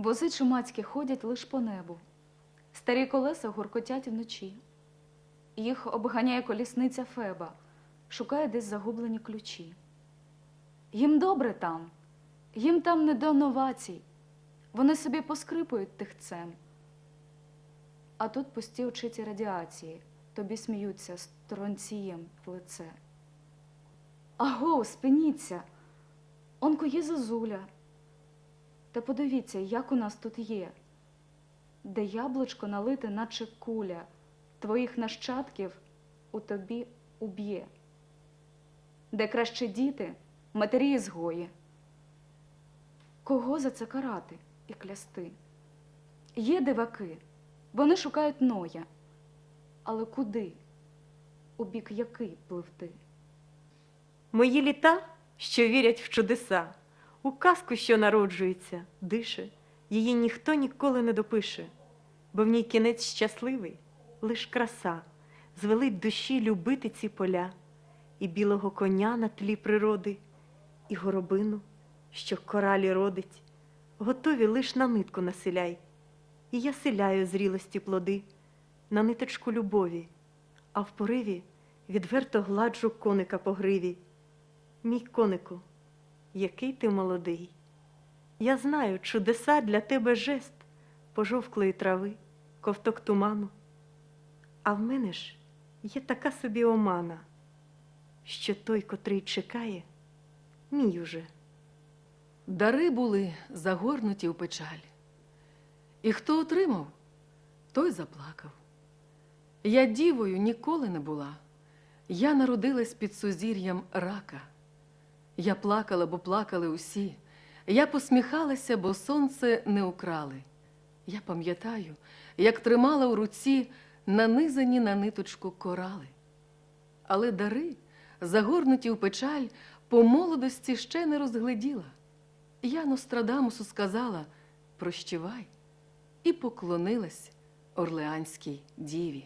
Вози чумацькі ходять лиш по небу, старі колеса гуркотять вночі. Їх обганяє колісниця Феба, шукає десь загублені ключі. Їм добре там, їм там не до новацій, вони собі поскрипують тихцем. А тут пусті очиті радіації, тобі сміються стронцієм в лице. Аго, спиніться, он кує зозуля. Та подивіться, як у нас тут є, де яблучко налите, наче куля, твоїх нащадків у тобі уб'є, де краще діти, матері ізгої. Кого за це карати і клясти? Є диваки, вони шукають ноя, але куди? У бік який пливти? Мої літа, що вірять в чудеса, у казку, що народжується, дише, її ніхто ніколи не допише, бо в ній кінець щасливий, лиш краса, звелить душі любити ці поля, і білого коня на тлі природи, і горобину, що коралі родить, готові лиш на нитку населяй, і я селяю зрілості плоди на ниточку любові, а в пориві відверто гладжу коника по гриві. Мій конику, який ти молодий. Я знаю, чудеса для тебе жест пожовклої трави, ковток туману. А в мене ж є така собі омана, що той, котрий чекає, мій уже. Дари були загорнуті у печаль. І хто отримав, той заплакав. Я дівою ніколи не була. Я народилась під сузір'ям рака. Я плакала, бо плакали усі. Я посміхалася, бо сонце не украли. Я пам'ятаю, як тримала у руці нанизані на ниточку корали. Але дари, загорнуті у печаль, по молодості ще не розгледіла. Я Нострадамусу сказала прощавай і поклонилась орлеанській діві.